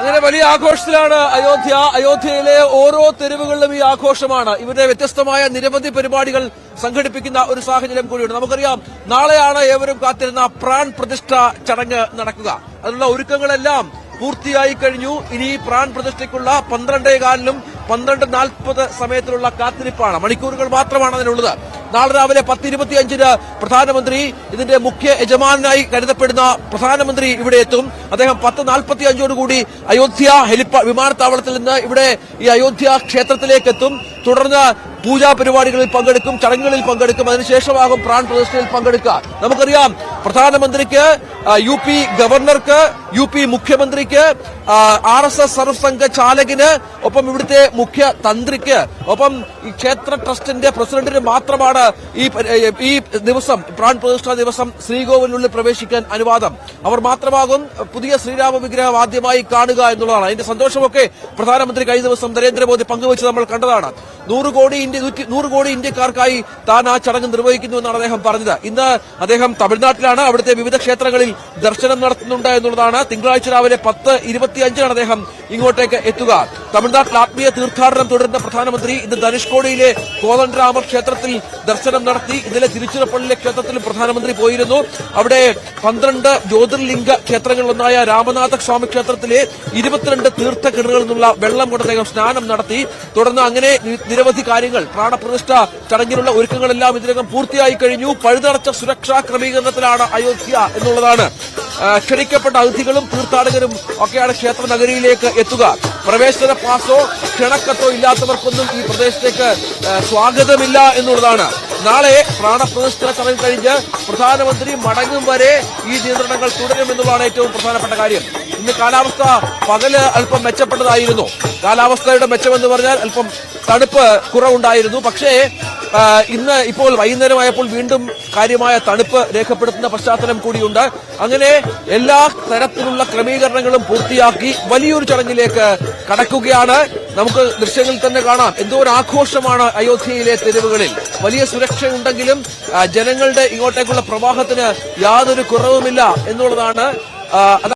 അങ്ങനെ വലിയ ആഘോഷത്തിലാണ് അയോധ്യ. അയോധ്യയിലെ ഓരോ തെരുവുകളിലും ഈ ആഘോഷമാണ്. ഇവരുടെ വ്യത്യസ്തമായ നിരവധി പരിപാടികൾ സംഘടിപ്പിക്കുന്ന ഒരു സാഹചര്യം കൂടിയുണ്ട്. നമുക്കറിയാം നാളെയാണ് ഏവരും കാത്തിരുന്ന പ്രാൺ പ്രതിഷ്ഠ ചടങ്ങ് നടക്കുക. അതിനുള്ള ഒരുക്കങ്ങളെല്ലാം പൂർത്തിയായി കഴിഞ്ഞു. ഇനി പ്രാൺ പ്രതിഷ്ഠയ്ക്കുള്ള പന്ത്രണ്ടേ കാലിലും പന്ത്രണ്ട് നാൽപ്പത് സമയത്തിലുള്ള കാത്തിരിപ്പാണ്. മണിക്കൂറുകൾ മാത്രമാണ് അതിനുള്ളത്. നാളെ രാവിലെ പത്ത് ഇരുപത്തിയഞ്ചിന് പ്രധാനമന്ത്രി ഇതിന്റെ മുഖ്യ യജമാനായി കരുതപ്പെടുന്ന പ്രധാനമന്ത്രി ഇവിടെ എത്തും. അദ്ദേഹം പത്ത് നാൽപ്പത്തി അഞ്ചോടുകൂടി അയോധ്യ ഹെലിപ്പ വിമാനത്താവളത്തിൽ നിന്ന് ഇവിടെ ഈ അയോധ്യ ക്ഷേത്രത്തിലേക്ക് എത്തും. തുടർന്ന് പൂജാ പരിപാടികളിൽ പങ്കെടുക്കും ചടങ്ങുകളിൽ പങ്കെടുക്കും. അതിനുശേഷമാകും പ്രാൺ പ്രതിഷ്ഠയിൽ പങ്കെടുക്കുക നമുക്കറിയാം പ്രധാനമന്ത്രിക്ക് യു പി ഗവർണർക്ക് യു പി മുഖ്യമന്ത്രിക്ക് ആർ എസ് എസ് സർവസംഘ ചാലകിന് ഒപ്പം ഇവിടുത്തെ മുഖ്യ തന്ത്രിക്ക് ഒപ്പം ഈ ക്ഷേത്ര ട്രസ്റ്റിന്റെ പ്രസിഡന്റിന് മാത്രമാണ് ഈ ഈ ദിവസം പ്രാൺ പ്രതിഷ്ഠാ ദിവസം ശ്രീകോവിലിനുള്ളിൽ പ്രവേശിക്കാൻ അനുവാദം. അവർ മാത്രമാകും പുതിയ ശ്രീരാമ വിഗ്രഹം ആദ്യമായി കാണുക എന്നുള്ളതാണ്. അതിന്റെ സന്തോഷമൊക്കെ പ്രധാനമന്ത്രി കഴിഞ്ഞ ദിവസം നരേന്ദ്രമോദി പങ്കുവച്ച് നമ്മൾ കണ്ടതാണ്. നൂറ് കോടി ഇന്ത്യ നൂറ് കോടി ഇന്ത്യക്കാർക്കായി താൻ ആ ചടങ്ങ് നിർവഹിക്കുന്നു എന്നാണ് അദ്ദേഹം പറഞ്ഞത്. ഇന്ന് അദ്ദേഹം തമിഴ്നാട്ടിലാണ്. അവിടുത്തെ വിവിധ ക്ഷേത്രങ്ങളിൽ ദർശനം നടത്തുന്നുണ്ട് എന്നുള്ളതാണ് തിങ്കളാഴ്ച രാവിലെ പത്ത് ഇരുപത്തിയഞ്ചിനാണ് അദ്ദേഹം ഇങ്ങോട്ടേക്ക് എത്തുക. തമിഴ്നാട്ടിൽ ആത്മീയ തീർത്ഥാടനം തുടരുന്ന പ്രധാനമന്ത്രി ഇന്ന് ധനുഷ്കോടിയിലെ കോതണ്ഡരാമർ ക്ഷേത്രത്തിൽ ദർശനം നടത്തി. ഇന്നലെ തിരുച്ചിറപ്പള്ളിയിലെ ക്ഷേത്രത്തിൽ പ്രധാനമന്ത്രി പോയിരുന്നു. അവിടെ പന്ത്രണ്ട് ജ്യോതിർലിംഗ ക്ഷേത്രങ്ങളിലൊന്നായ രാമനാഥ സ്വാമി ക്ഷേത്രത്തിലെ ഇരുപത്തിരണ്ട് തീർത്ഥക്കിണറുകളിൽ നിന്നുള്ള വെള്ളം കൊണ്ട് അദ്ദേഹം സ്നാനം നടത്തി. തുടർന്ന് അങ്ങനെ നിരവധി കാര്യങ്ങൾ പ്രാണപ്രതിഷ്ഠ ചടങ്ങിലുള്ള ഒരുക്കങ്ങളെല്ലാം ഇതിനകം പൂർത്തിയായി കഴിഞ്ഞു. പഴുതടച്ച സുരക്ഷാ ക്രമീകരണത്തിലാണ് അയോധ്യ എന്നുള്ളതാണ്. ക്ഷണിക്കപ്പെട്ട അതിഥികളും തീർത്ഥാടകരും ഒക്കെയാണ് ക്ഷേത്ര നഗരിയിലേക്ക് എത്തുക. പ്രവേശന പാസോ ക്ഷണക്കത്തോ ഇല്ലാത്തവർക്കൊന്നും ഈ പ്രദേശത്തേക്ക് സ്വാഗതമില്ല എന്നുള്ളതാണ്. നാളെ പ്രാണപ്രതിഷ്ഠ ചടങ്ങ് കഴിഞ്ഞ് പ്രധാനമന്ത്രി മടങ്ങും വരെ ഈ നിയന്ത്രണങ്ങൾ തുടരുമെന്നുള്ളതാണ് ഏറ്റവും പ്രധാനപ്പെട്ട കാര്യം. ഇന്ന് കാലാവസ്ഥ പകൽ അല്പം മെച്ചപ്പെട്ടതായിരുന്നു. കാലാവസ്ഥയുടെ മെച്ചമെന്ന് പറഞ്ഞാൽ അല്പം തണുപ്പ് കുറവുണ്ടായിരുന്നു. പക്ഷേ ഇന്ന് ഇപ്പോൾ വൈകുന്നേരമായപ്പോൾ വീണ്ടും കാര്യമായ തണുപ്പ് രേഖപ്പെടുത്തുന്ന പശ്ചാത്തലം കൂടിയുണ്ട്. അങ്ങനെ എല്ലാ തരത്തിലുള്ള ക്രമീകരണങ്ങളും പൂർത്തിയാക്കി വലിയൊരു ചടങ്ങിലേക്ക് കടക്കുകയാണ്. നമുക്ക് ദൃശ്യങ്ങളിൽ തന്നെ കാണാം. എന്തോ ഒരു ആഘോഷമാണ് അയോധ്യയിലെ തെരുവുകളിൽ. വലിയ സുരക്ഷയുണ്ടെങ്കിലും ജനങ്ങളുടെ ഇങ്ങോട്ടേക്കുള്ള പ്രവാഹത്തിന് യാതൊരു കുറവുമില്ല എന്നുള്ളതാണ്